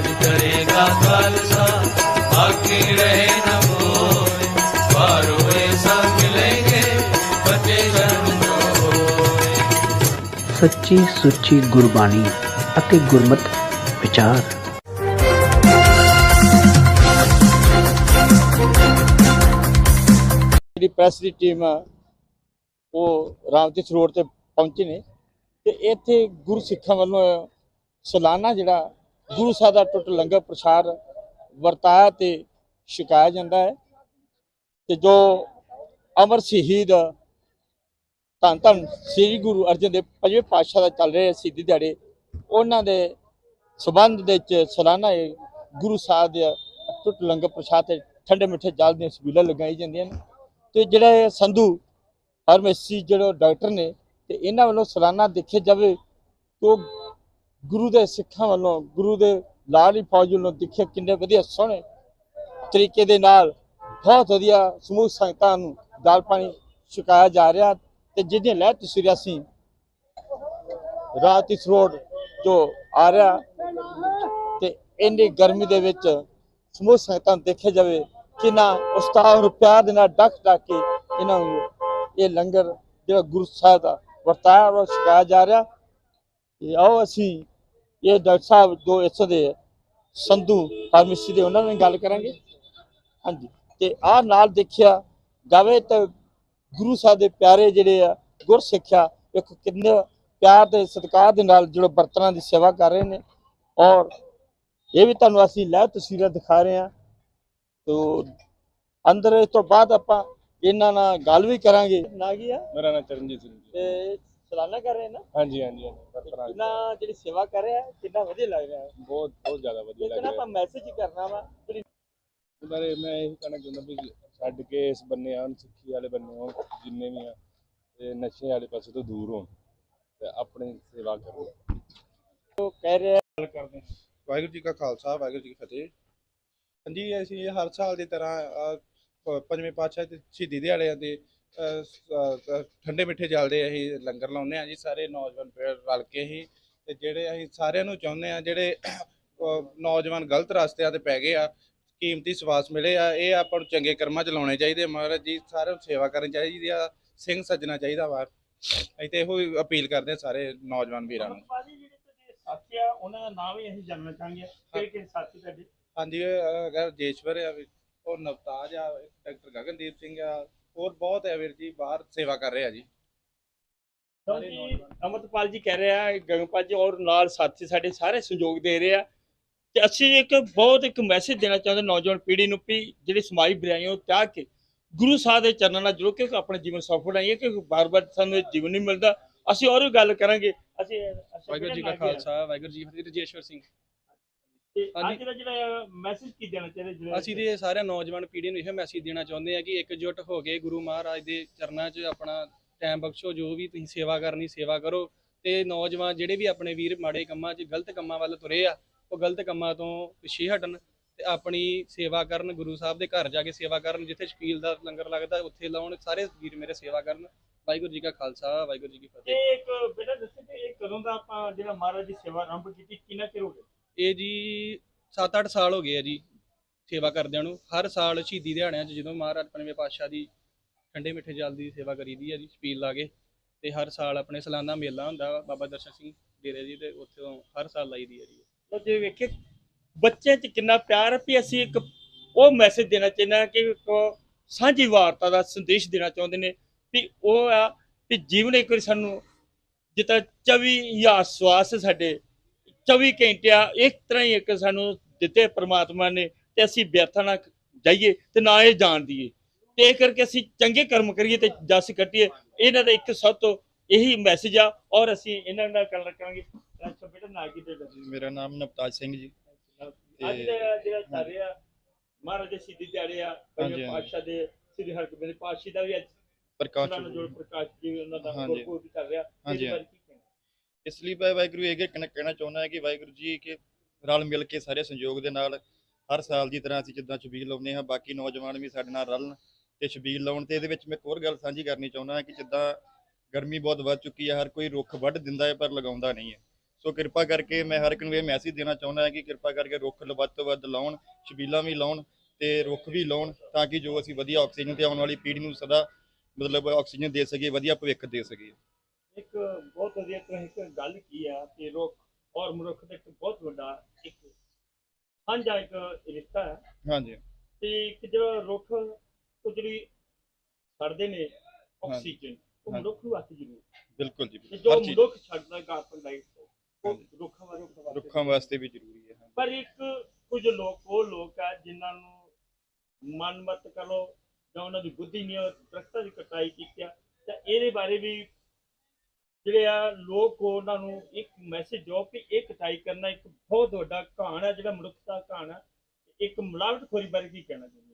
ਰਾਜ ਕਰੇਗਾ ਖਾਲਸਾ। ਬਾਕੀ ਰਹੇ ਨਾ ਕੋਈ ਪਰ ਹੋਏ ਸਭ ਮਿਲेंगे ਬੱਚੇ ਜਨਮ ਜੋ ਹੋਏ। ਸੱਚੀ ਸੁੱਚੀ ਗੁਰਬਾਣੀ ਅਤੇ ਗੁਰਮਤ ਵਿਚਾਰ। ਜਿਹੜੀ ਪ੍ਰੈਸ ਦੀ ਟੀਮ ਆ ਉਹ ਰਾਮਤੀਰਥ ਰੋਡ ਤੇ ਪਹੁੰਚੇ ਨੇ। ਤੇ ਇੱਥੇ ਗੁਰੂ ਸਿੱਖਾਂ ਵੱਲੋਂ ਸਾਲਾਨਾ ਜਿਹੜਾ ਗੁਰੂ ਸਾਹਿਬ ਦਾ ਟੁੱਟ ਲੰਗਰ ਪ੍ਰਸ਼ਾਦ ਵਰਤਾਇਆ ਤੇ ਛਕਾਇਆ ਜਾਂਦਾ ਹੈ। ਤੇ ਜੋ ਅਮਰ ਸ਼ਹੀਦ ਧੰਨ ਧੰਨ ਸ੍ਰੀ ਗੁਰੂ ਅਰਜਨ ਦੇਵ ਪੰਜਵੇਂ ਪਾਤਸ਼ਾਹ ਦਾ ਚੱਲ ਰਿਹਾ ਸ਼ਹੀਦੀ ਦਿਹਾੜੇ, ਉਹਨਾਂ ਦੇ ਸਬੰਧ ਦੇ ਵਿੱਚ ਸਾਲਾਨਾ ਗੁਰੂ ਸਾਹਿਬ ਦੇ ਟੁੱਟ ਲੰਗਰ ਪ੍ਰਸ਼ਾਦ ਤੇ ਠੰਡੇ ਮਿੱਠੇ ਜਲ ਦੀਆਂ ਸਬੀਲਾਂ ਲਗਾਈ ਜਾਂਦੀਆਂ ਨੇ। ਤੇ ਜਿਹੜਾ ਸੰਧੂ ਫਾਰਮੇਸੀ ਜਿਹੜੇ ਡਾਕਟਰ ਨੇ, ਤੇ ਇਹਨਾਂ ਵੱਲੋਂ ਸਾਲਾਨਾ ਦੇਖਿਆ ਜਾਵੇ ਤਾਂ ਗੁਰੂ ਦੇ ਸਿੱਖਾਂ ਵੱਲੋਂ, ਗੁਰੂ ਦੇ ਲਾਲ ਫੌਜ ਵੱਲੋਂ ਦੇਖਿਆ ਕਿੰਨੇ ਵਧੀਆ ਸੋਹਣੇ ਤਰੀਕੇ ਦੇ ਨਾਲ ਬਹੁਤ ਵਧੀਆ ਸਮੂਹ ਸੰਗਤਾਂ ਨੂੰ ਦਾਲ ਪਾਣੀ ਛਕਾਇਆ ਜਾ ਰਿਹਾ ਤੇ ਜਿਹਦੀਆਂ ਲਹਿ ਤਸਵੀਰਾਂ ਸੀ, ਰਾਤ ਇਸ ਰੋਡ ਜੋ ਆ ਰਿਹਾ ਤੇ ਇੰਨੀ ਗਰਮੀ ਦੇ ਵਿੱਚ ਸਮੂਹ ਸੰਗਤਾਂ ਨੂੰ ਦੇਖਿਆ ਜਾਵੇ ਕਿੰਨਾ ਉਸਤਾਦ ਪਿਆਰ ਦੇ ਨਾਲ ਡੱਕ ਡੱਕ ਕੇ ਇਹਨਾਂ ਨੂੰ ਇਹ ਲੰਗਰ ਜਿਹੜਾ ਗੁਰੂ ਸਾਹਿਬ ਦਾ ਵਰਤਾਇਆ ਔਰ ਛਕਾਇਆ ਜਾ ਰਿਹਾ। ਤੇ ਆਓ ਅਸੀਂ ਇਹ ਡਾਕਟਰ ਸਾਹਿਬ ਜੋ ਇੱਥੋਂ ਦੇ ਸੰਧੂ ਫਾਰਮੇਸੀ ਦੇ ਉਹਨਾਂ ਨਾਲ ਗੱਲ ਕਰਾਂਗੇ। ਹਾਂਜੀ। ਤੇ ਆਹ ਨਾਲ ਦੇਖਿਆ ਜਾਵੇ ਤਾਂ ਗੁਰੂ ਸਾਹਿਬ ਦੇ ਪਿਆਰੇ ਜਿਹੜੇ ਆ ਗੁਰ ਸਿੱਖਿਆ ਇੱਕ ਕਿੰਨੇ ਪਿਆਰ ਤੇ ਸਤਿਕਾਰ ਦੇ ਨਾਲ ਜਿਹੜੇ ਬਰਤਨਾਂ ਦੀ ਸੇਵਾ ਕਰ ਰਹੇ ਨੇ। ਔਰ ਇਹ ਵੀ ਤੁਹਾਨੂੰ ਅਸੀਂ ਲੈ ਤਸਵੀਰਾਂ ਦਿਖਾ ਰਹੇ ਹਾਂ। ਤੋ ਅੰਦਰ ਇਸ ਤੋਂ ਬਾਅਦ ਆਪਾਂ ਇਹਨਾਂ ਨਾਲ ਗੱਲ ਵੀ ਕਰਾਂਗੇ। ਨਾ ਕੀ ਆ? ਮੇਰਾ ਨਾਮ ਚਰਨਜੀਤ ਸਿੰਘ ਤੇ ਸਲਾਨਾ ਕਰ ਰਹੇ ਨਾ? ਹਾਂਜੀ ਹਾਂਜੀ ਹਾਂਜੀ। ਕਿੰਨਾ ਜਿਹੜੀ ਸੇਵਾ ਕਰ ਰਿਹਾ ਕਿੰਨਾ ਵਧੀਆ ਲੱਗ ਰਿਹਾ? ਹੈ ਬਹੁਤ ਬਹੁਤ ਜ਼ਿਆਦਾ ਵਧੀਆ ਲੇਕਿਨ ਲੱਗ ਆਪਾਂ ਰਿਹਾ। ਮੈਸੇਜ ਹੀ ਕਰਨਾ ਵਾ ਜਿਹੜੀ ਬਾਰੇ ਮੈਂ ਇਹ ਕਹਿਣਾ ਚਾਹੁੰਦਾ ਵੀ ਛੱਡ ਕੇ ਇਸ ਬੰਨੇ ਆਉਣ ਸਿੱਖੀ ਵਾਲੇ ਬੰਨੇ ਆਉਣ ਜਿੰਨੇ ਵੀ ਆ ਤੇ ਨਸ਼ੇ ਵਾਲੇ ਪਾਸੇ ਤੋਂ ਦੂਰ ਹੋਣ ਤੇ ਆਪਣੀ ਸੇਵਾ ਕਰਨ ਉਹ ਕਹਿ ਰਿਹਾ ਗੱਲ ਕਰਦੇ ਹਾਂ। ਵਾਹਿਗੁਰੂ ਜੀ ਕਾ ਖਾਲਸਾ ਵਾਹਿਗੁਰੂ ਜੀ ਕੀ ਫਤਿਹ। ਹਾਂਜੀ ਅਸੀਂ ਹਰ ਸਾਲ ਦੀ ਤਰ੍ਹਾਂ ਅਹ, ਪ- ਪੰਜਵੇਂ ਪਾਤਸ਼ਾਹ ਦੇ ਸ਼ਹੀਦੀ ਦਿਹਾੜਿਆਂ ਅਹ, ਠੰਡੇ ਮਿੱਠੇ ਜਲਦੇ ਅਸੀਂ ਲੰਗਰ ਲਾਉਂਦੇ ਆ ਜੀ ਸਾਰੇ ਨੌਜਵਾਨ ਪੀੜ੍ਹੀ ਰਲ ਕੇ ਹੀ ਤੇ ਜਿਹੜੇ ਅਸੀਂ ਸਾਰਿਆਂ ਨੂੰ ਚਾਹੁੰਦੇ ਆ ਜਿਹੜੇ ਨੌਜਵਾਨ ਗਲਤ ਰਸਤਿਆਂ ਤੇ ਪੈ ਗਏ ਆ ਕੀਮਤੀ ਸਵਾਸ ਮਿਲੇ ਆ ਇਹ ਆਪਾਂ ਨੂੰ ਚੰਗੇ ਕਰਮਾਂ ਚ ਲਾਉਣੇ ਚਾਹੀਦੇ। ਮਹਾਰਾਜ ਜੀ ਸਾਰਿਆਂ ਨੂੰ ਸੇਵਾ ਕਰਨੀ ਚਾਹੀਦੀ ਆ ਸਿੰਘ ਸੱਜਣਾ ਚਾਹੀਦਾ ਵਾ। ਅਸੀਂ ਤੇ ਇਹੋ ਅਪੀਲ ਕਰਦੇ ਆ ਸਾਰੇ ਨੌਜਵਾਨ ਵੀਰਾਂ ਨੂੰ। ਸਾਥੀ ਆ ਉਹਨਾਂ ਦਾ ਨਾਮ ਵੀ ਅਸੀਂ ਜਾਣਨਾ ਚਾਹਾਂਗੇ। ਕਿਹੜੇ ਕਿਹੜੇ ਸਾਥੀ ਤੁਹਾਡੇ? ਹਾਂਜੀ ਅਗਰ ਜੇਸ਼ਵਰ ਆ ਉਹ ਨਵਤਾਜ ਆ ਡਾਕਟਰ ਗਗਨਦੀਪ ਸਿੰਘ ਆ ਹੋਰ ਬਹੁਤ ਹੈ ਵੀਰ ਜੀ ਬਾਹਰ ਸੇਵਾ ਕਰ ਰਹੇ ਆ ਜੀ। ਅਮਰਪਾਲ ਜੀ ਕਹਿ ਰਿਹਾ ਗਗਨਪਾਲ ਜੀ ਔਰ ਨਾਲ ਸਾਥੀ ਸਾਡੇ ਸਾਰੇ ਸਹਿਯੋਗ ਦੇ ਰਹੇ ਆ। ਤੇ ਅਸੀਂ ਇੱਕ ਬਹੁਤ ਇੱਕ ਮੈਸੇਜ ਦੇਣਾ ਚਾਹੁੰਦੇ ਨੌਜਵਾਨ ਪੀੜ੍ਹੀ ਨੂੰ ਵੀ ਜਿਹੜੀ ਸਮਾਜੀ ਬੁਰਾਈਆਂ ਤੋਂ ਤਿਆਗ ਕੇ ਗੁਰੂ ਸਾਹਿਬ ਦੇ ਚਰਨਾਂ ਨਾਲ ਜੁੜ ਕੇ ਆਪਣੇ ਜੀਵਨ ਸਫਲ ਬਣਾਈਏ ਕਿ ਬਾਰ-ਬਾਰ ਸਾਨੂੰ ਜੀਵਨ ਨਹੀਂ ਮਿਲਦਾ। ਅਸੀਂ ਹੋਰ ਵੀ ਗੱਲ ਕਰਾਂਗੇ। ਅਸੀਂ ਵਾਹਿਗੁਰੂ ਜੀ ਕਾ ਖਾਲਸਾ ਵਾਹਿਗੁਰੂ ਜੀ ਫਤਿਹ ਰਜੇਸ਼ਵਰ ਸਿੰਘ। ਤੇ ਹਾਂਜੀ। ਅੱਜ ਦਾ ਜਿਹੜਾ ਮੈਸੇਜ ਕੀ ਦੇਣਾ ਚਾਹੁੰਦੇ ਜਿਹੜੇ ਅਸੀਂ ਤੇ ਸਾਰੇ ਨੌਜਵਾਨ ਪੀੜ੍ਹੀ ਨੂੰ ਇਹ ਮੈਸੇਜ ਦੇਣਾ ਚਾਹੁੰਦੇ ਆ ਕਿ ਇਕਜੁੱਟ ਹੋ ਕੇ ਗੁਰੂ ਮਹਾਰਾਜ ਦੇ ਚਰਨਾਂ 'ਚ ਆਪਣਾ ਟਾਈਮ ਬਖਸ਼ੋ ਜੋ ਵੀ ਤੁਸੀਂ ਸੇਵਾ ਕਰਨੀ ਸੇਵਾ ਕਰੋ ਤੇ ਨੌਜਵਾਨ ਜਿਹੜੇ ਵੀ ਆਪਣੇ ਵੀਰ ਮਾੜੇ ਕੰਮਾਂ 'ਚ ਗਲਤ ਕੰਮਾਂ ਵੱਲ ਤੁਰੇ ਆ ਉਹ ਗਲਤ ਕੰਮਾਂ ਤੋਂ ਪਿੱਛੇ ਹਟਣ ਤੇ ਆਪਣੀ ਸੇਵਾ ਕਰਨ ਗੁਰੂ ਸਾਹਿਬ ਦੇ ਘਰ ਜਾ ਕੇ ਸੇਵਾ ਕਰਨ ਜਿੱਥੇ ਸ਼ਕੀਲ ਦਾ ਲੰਗਰ ਲੱਗਦਾ ਉੱਥੇ ਲਾਉਣ ਸਾਰੇ ਵੀਰ ਮੇਰੇ ਸੇਵਾ ਕਰਨ। ਵਾਹਿਗੁਰੂ ਜੀ ਕਾ ਖਾਲਸਾ ਵਾਹਿਗੁਰੂ ਜੀ ਕੀ ਫਤਿਹ। ਇਹ ਇੱਕ ਬੇਟਾ ਦੱਸੋ ਕਿ ਇਹ ਕਦੋਂ ਦਾ ਆਪਾਂ ਜਿਹੜਾ ਮਹਾਰਾਜ ਦੀ ਸੇਵਾ ਆਰੰਭ ਕੀਤੀ ਕਿੰਨਾ ਚਿਰ ਹੋ ਗਿਆ? ਇਹ ਜੀ 7-8 ਸਾਲ ਹੋ ਗਏ ਆ ਜੀ ਸੇਵਾ ਕਰਦਿਆਂ ਨੂੰ। ਹਰ ਸਾਲ ਸ਼ਹੀਦੀ ਦਿਹਾੜਿਆਂ 'ਚ ਜਦੋਂ ਮਹਾਰਾਜ ਪੰਜਵੇਂ ਪਾਤਸ਼ਾਹ ਦੀ ਠੰਡੇ ਮਿੱਠੇ ਜਲ ਦੀ ਸੇਵਾ ਕਰੀਦੀ ਆ ਜੀ ਛਪੀਲ ਲਾ ਕੇ ਤੇ ਹਰ ਸਾਲ ਆਪਣੇ ਸਾਲਾਨਾ ਮੇਲਾ ਹੁੰਦਾ ਵਾ, ਬਾਬਾ ਦਰਸ਼ਨ ਸਿੰਘ ਡੇਰੇ ਜੀ ਤੇ ਉੱਥੇ ਹਰ ਸਾਲ ਲਾਈਦੀ ਆ ਜੀ। ਲਓ ਜੇ ਵੇਖੇ ਬੱਚਿਆਂ 'ਚ ਕਿੰਨਾ ਪਿਆਰ ਵੀ ਅਸੀਂ ਇੱਕ ਉਹ ਮੈਸੇਜ ਦੇਣਾ ਚਾਹੁੰਦੇ ਹਾਂ ਕਿ ਇੱਕ ਸਾਂਝੀ ਵਾਰਤਾ ਦਾ ਸੰਦੇਸ਼ ਦੇਣਾ ਚਾਹੁੰਦੇ ਨੇ ਵੀ ਉਹ ਆ ਕਿ ਜੀਵਨ ਇੱਕ ਵਾਰੀ ਸਾਨੂੰ ਜਿੱਦਾਂ 24000 ਸਵਾਸ ਸਾਡੇ 24 ਘੰਟੇ ਆ ਇੱਕ ਤਰ੍ਹਾਂ ਹੀ ਇੱਕ ਸਾਨੂੰ ਦਿੱਤੇ ਪ੍ਰਮਾਤਮਾ ਨੇ ਤੇ ਅਸੀਂ ਵਿਅਰਥ ਨਾ ਜਾਈਏ ਤੇ ਨਾ ਇਹ ਜਾਣ ਦਈਏ। ਤੇ ਇਹ ਕਰਕੇ ਅਸੀਂ ਚੰਗੇ ਕਰਮ ਕਰੀਏ ਤੇ ਜਸ ਕੱਟੀਏ। ਇਹਨਾਂ ਦਾ ਇੱਕ ਸਭ ਤੋਂ ਇਹੀ ਮੈਸੇਜ ਆ ਔਰ ਅਸੀਂ ਇਹਨਾਂ ਨਾਲ ਗੱਲ ਰੱਖਾਂਗੇ। ਬੇਟਾ ਨਾ ਮੇਰਾ ਨਾਮ ਨਵਤਾਜ ਸਿੰਘ ਜੀ। ਅੱਜ ਦਾ ਜਿਹੜਾ ਚੱਲ ਰਿਹਾ ਮਹਾਰਾਜ ਸਿੱਧੀ ਦਿਹਾੜੇ ਆ ਹਾਂਜੀ। ਪਾਤਸ਼ਾਹ ਦੇ ਸ੍ਰੀ ਹਰਗੋਬਿੰਦ ਪਾਤਸ਼ਾਹ ਦਾ ਵੀ ਅੱਜ ਪ੍ਰਕਾਸ਼ ਜੀ। ਉਹਨਾਂ ਦਾ। ਗੁਰਪੁਰਬ ਚੱਲ ਰਿਹਾ। ਹਾਂਜੀ, ਇਹਦੇ ਬਾਰੇ ਕੀ ਕਹਿਣਾ? ਇਸ ਲਈ ਮੈਂ ਵਾਹਿਗੁਰੂ ਇਹ ਕਹਿਣਾ ਕਹਿਣਾ ਚਾਹੁੰਦਾ ਹਾਂ ਕਿ ਵਾਹਿਗੁਰੂ ਜੀ ਕਿ ਰਲ ਮਿਲ ਕੇ ਸਾਰੇ ਸੰਯੋਗ ਦੇ ਨਾਲ ਹਰ ਸਾਲ ਦੀ ਤਰ੍ਹਾਂ ਅਸੀਂ ਜਿੱਦਾਂ ਛਬੀਲ ਲਾਉਂਦੇ ਹਾਂ, ਬਾਕੀ ਨੌਜਵਾਨ ਵੀ ਸਾਡੇ ਨਾਲ ਰਲਣ ਤੇ ਛਬੀਲ ਲਾਉਣ ਤੇ ਇਹਦੇ ਵਿੱਚ ਮੈਂ ਇੱਕ ਹੋਰ ਗੱਲ ਸਾਂਝੀ ਕਰਨੀ ਚਾਹੁੰਦਾ ਹਾਂ ਕਿ ਜਿੱਦਾਂ ਗਰਮੀ ਬਹੁਤ ਵੱਧ ਚੁੱਕੀ ਹੈ ਹਰ ਕੋਈ ਰੁੱਖ ਵੱਢ ਦਿੰਦਾ ਹੈ ਪਰ ਲਗਾਉਂਦਾ ਨਹੀਂ ਹੈ। ਸੋ ਕਿਰਪਾ ਕਰਕੇ ਮੈਂ ਹਰ ਇੱਕ ਨੂੰ ਇਹ ਮੈਸੇਜ ਦੇਣਾ ਚਾਹੁੰਦਾ ਹਾਂ ਕਿ ਕਿਰਪਾ ਕਰਕੇ ਰੁੱਖ ਵੱਧ ਤੋਂ ਵੱਧ ਲਾਉਣ, ਛਬੀਲਾਂ ਵੀ ਲਾਉਣ ਤੇ ਰੁੱਖ ਵੀ ਲਾਉਣ ਤਾਂ ਕਿ ਜੋ ਅਸੀਂ ਵਧੀਆ ਆਕਸੀਜਨ ਤੇ ਆਉਣ ਵਾਲੀ ਪੀੜ੍ਹੀ ਨੂੰ ਸਦਾ ਮਤਲਬ ਆਕਸੀਜਨ ਦੇ ਸਕੀਏ, ਵਧੀਆ ਭਵਿੱਖ ਦੇ ਸਕੀਏ। ਇੱਕ ਬਹੁਤ ਵਧੀਆ ਤਰ੍ਹਾਂ ਇੱਕ ਗੱਲ ਕੀ ਆ ਕਿ ਰੁੱਖ ਔਰ ਮਨੁੱਖ ਦਾ ਇੱਕ ਬਹੁਤ ਵੱਡਾ ਇੱਕ ਸਾਂਝਾ ਇੱਕ ਰਿਸ਼ਤਾ ਹੈ ਹਾਂਜੀ ਤੇ ਇੱਕ ਜਿਹੜਾ ਰੁੱਖ ਉਹ ਜਿਹੜੀ ਛੱਡਦੇ ਨੇ ਆਕਸੀਜਨ ਉਹ ਹਾਂਜੀ। ਮਨੁੱਖ ਵਾਸਤੇ ਜ਼ਰੂਰੀ ਹੈ। ਬਿਲਕੁਲ ਜੀ ਤੇ ਜੋ ਹਰ ਚੀਜ਼ ਮਨੁੱਖ ਛੱਡਦਾ ਕਾਰਬਨ ਡਾਈਆਕਸਾਈਡ ਉਹ ਹਾਂਜੀ। ਰੁੱਖਾਂ ਵਾਲੇ ਰੁੱਖਾਂ ਵਾਸਤੇ ਵੀ ਜ਼ਰੂਰੀ ਹੈ ਪਰ ਇੱਕ ਕੁਝ ਲੋਕ ਉਹ ਲੋਕ ਆ ਜਿਨ੍ਹਾਂ ਨੂੰ ਮਨਮਤ ਕਰੋ ਜਾਂ ਉਹਨਾਂ ਦੀ ਬੁੱਧੀ ਨਹੀਂ ਉਹ ਦਰਖਤਾਂ ਦੀ ਕਟਾਈ ਕੀਤੀ ਆ ਤਾਂ ਇਹਦੇ ਬਾਰੇ ਵੀ ਜਿਹੜੇ ਆ ਲੋਕ ਉਹਨਾਂ ਨੂੰ ਇੱਕ ਮੈਸੇਜ ਦਿਓ ਕਿ ਇਹ ਕਟਾਈ ਕਰਨਾ ਇੱਕ ਬਹੁਤ ਵੱਡਾ ਕਹਾਣ ਹੈ ਜਿਹੜਾ ਮਨੁੱਖਤਾ ਕਹਾਣ ਹੈ ਇੱਕ ਮਿਲਾਵਟਖੋਰੀ ਬਾਰੇ ਕੀ ਕਹਿਣਾ ਚਾਹੁੰਦੇ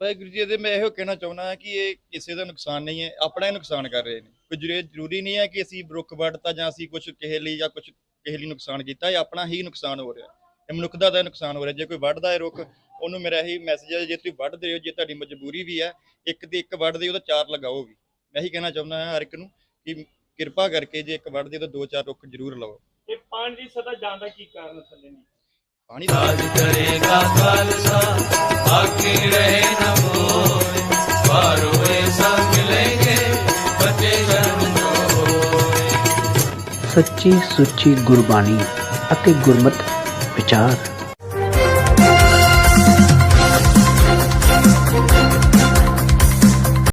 ਵਾਹਿਗੁਰੂ ਜੀ, ਇਹਦੇ ਮੈਂ ਇਹੋ ਕਹਿਣਾ ਚਾਹੁੰਦਾ ਕਿ ਇਹ ਕਿਸੇ ਦਾ ਨੁਕਸਾਨ ਨਹੀਂ ਹੈ, ਆਪਣਾ ਹੀ ਨੁਕਸਾਨ ਕਰ ਰਹੇ ਨੇ। ਕੋਈ ਜ਼ਰੂਰੀ ਜ਼ਰੂਰੀ ਨਹੀਂ ਹੈ ਕਿ ਅਸੀਂ ਰੁੱਖ ਵੱਢਤਾ ਜਾਂ ਅਸੀਂ ਕੁਝ ਕਿਸੇ ਲਈ ਜਾਂ ਕੁਝ ਕਿਸੇ ਲਈ ਨੁਕਸਾਨ ਕੀਤਾ, ਇਹ ਆਪਣਾ ਹੀ ਨੁਕਸਾਨ ਹੋ ਰਿਹਾ। ਇਹ ਮਨੁੱਖ ਦਾ ਤਾਂ ਨੁਕਸਾਨ ਹੋ ਰਿਹਾ। ਜੇ ਕੋਈ ਵੱਢਦਾ ਹੈ ਰੁੱਖ, ਉਹਨੂੰ ਮੇਰਾ ਇਹੀ ਮੈਸੇਜ ਹੈ, ਜੇ ਤੁਸੀਂ ਵੱਢਦੇ ਹੋ ਜੇ ਤੁਹਾਡੀ ਮਜਬੂਰੀ ਵੀ ਹੈ, ਇੱਕ ਤੇ ਇੱਕ ਵੱਢਦੇ ਹੋ ਤਾਂ ਚਾਰ ਲਗਾਓ ਵੀ। ਮੈਂ ਇਹੀ ਕਹਿਣਾ ਚਾਹੁੰਦਾ ਹਾਂ ਹਰ ਇੱਕ ਨੂੰ ਕਿ ਕਿਰਪਾ ਕਰਕੇ ਜੇ ਇੱਕ ਵੜ ਦੇ ਤਾਂ ਦੋ ਚਾਰ ਰੁੱਖ ਜ਼ਰੂਰ ਲਾਓ ਇਹ ਪਾਣੀ ਦੀ ਸਦਾ ਜਾਂਦਾ ਕੀ ਕਾਰਨ ਥੱਲੇ ਨਹੀਂ ਪਾਣੀ ਦਾ ਰਾਜ ਕਰੇਗਾ ਖਾਲਸਾ ਬਾਕੀ ਰਹੇ ਨਾ ਕੋਈ। ਵਾਰੋਏ ਸਭ ਮਿਲेंगे ਬਚੇ ਜਨਮ ਸੋਏ ਸੱਚੀ ਸੁੱਚੀ ਗੁਰਬਾਣੀ ਅਤੇ ਗੁਰਮਤ ਵਿਚਾਰ।